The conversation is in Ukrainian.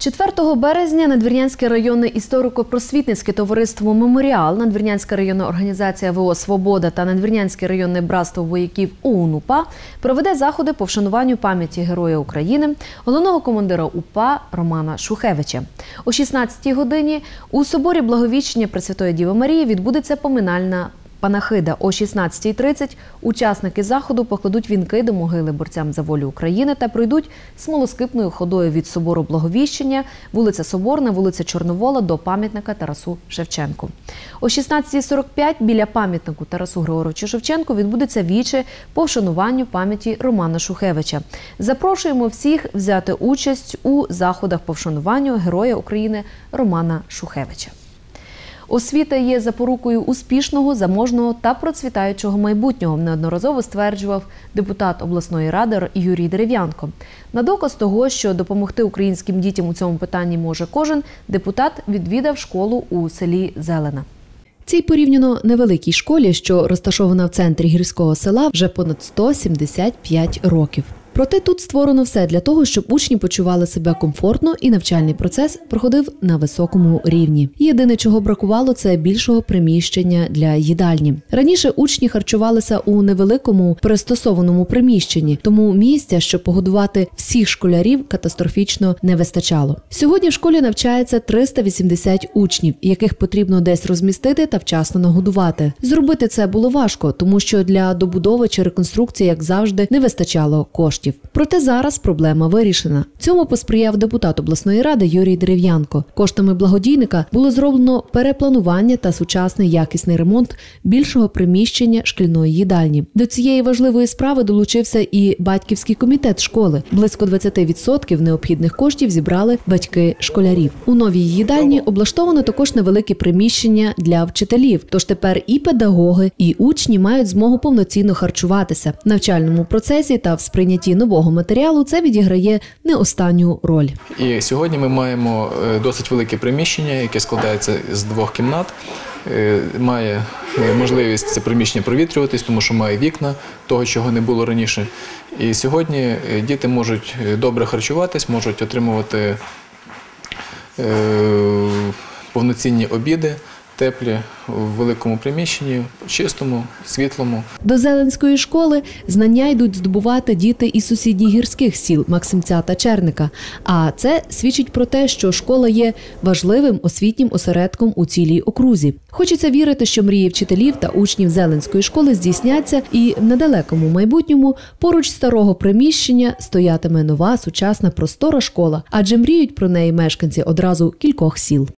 4 березня Надвірнянське районне історико-просвітницьке товариство Меморіал, Надвірнянська районна організація ВО Свобода та Надвірнянське районне братство вояків ОУН УПА проведе заходи по вшануванню пам'яті Героя України, головного командира УПА Романа Шухевича. О 16-й годині у соборі Благовіщення Пресвятої Діви Марії відбудеться поминальна Панахида о 16.30 учасники заходу покладуть вінки до могили борцям за волю України та пройдуть смолоскипною ходою від собору Благовіщення, вулиця Соборна, вулиця Чорновола до пам'ятника Тарасу Шевченку. О 16.45 біля пам'ятнику Тарасу Григоровичу Шевченку відбудеться віче по вшануванню пам'яті Романа Шухевича. Запрошуємо всіх взяти участь у заходах по вшануванню Героя України Романа Шухевича. Освіта є запорукою успішного, заможного та процвітаючого майбутнього, неодноразово стверджував депутат обласної ради Юрій Дерев'янко. На доказ того, що допомогти українським дітям у цьому питанні може кожен, депутат відвідав школу у селі Зелена. Цій порівняно невеликій школі, що розташована в центрі гірського села, вже понад 175 років. Проте тут створено все для того, щоб учні почували себе комфортно і навчальний процес проходив на високому рівні. Єдине, чого бракувало, це більшого приміщення для їдальні. Раніше учні харчувалися у невеликому пристосованому приміщенні, тому місця, щоб погодувати всіх школярів, катастрофічно не вистачало. Сьогодні в школі навчається 380 учнів, яких потрібно десь розмістити та вчасно нагодувати. Зробити це було важко, тому що для добудови чи реконструкції, як завжди, не вистачало коштів коштів. Проте зараз проблема вирішена. Цьому посприяв депутат обласної ради Юрій Дерев'янко. Коштами благодійника було зроблено перепланування та сучасний якісний ремонт більшого приміщення шкільної їдальні. До цієї важливої справи долучився і батьківський комітет школи. Близько 20% необхідних коштів зібрали батьки школярів. У новій їдальні облаштовано також невелике приміщення для вчителів. Тож тепер і педагоги, і учні мають змогу повноцінно харчуватися в навчальному процесі та в сприйнятті нового матеріалу це відіграє не останню роль. І сьогодні ми маємо е, досить велике приміщення, яке складається з двох кімнат. Е, Має е, можливість це приміщення провітрюватись, тому що має вікна, того, чого не було раніше. І сьогодні діти можуть добре харчуватись, можуть отримувати повноцінні обіди, теплі в великому приміщенні, чистому, світлому. До Зеленської школи знання йдуть здобувати діти із сусідніх гірських сіл Максимця та Черника. А це свідчить про те, що школа є важливим освітнім осередком у цілій окрузі. Хочеться вірити, що мрії вчителів та учнів Зеленської школи здійсняться, і в недалекому майбутньому поруч старого приміщення стоятиме нова сучасна простора школа, адже мріють про неї мешканці одразу кількох сіл.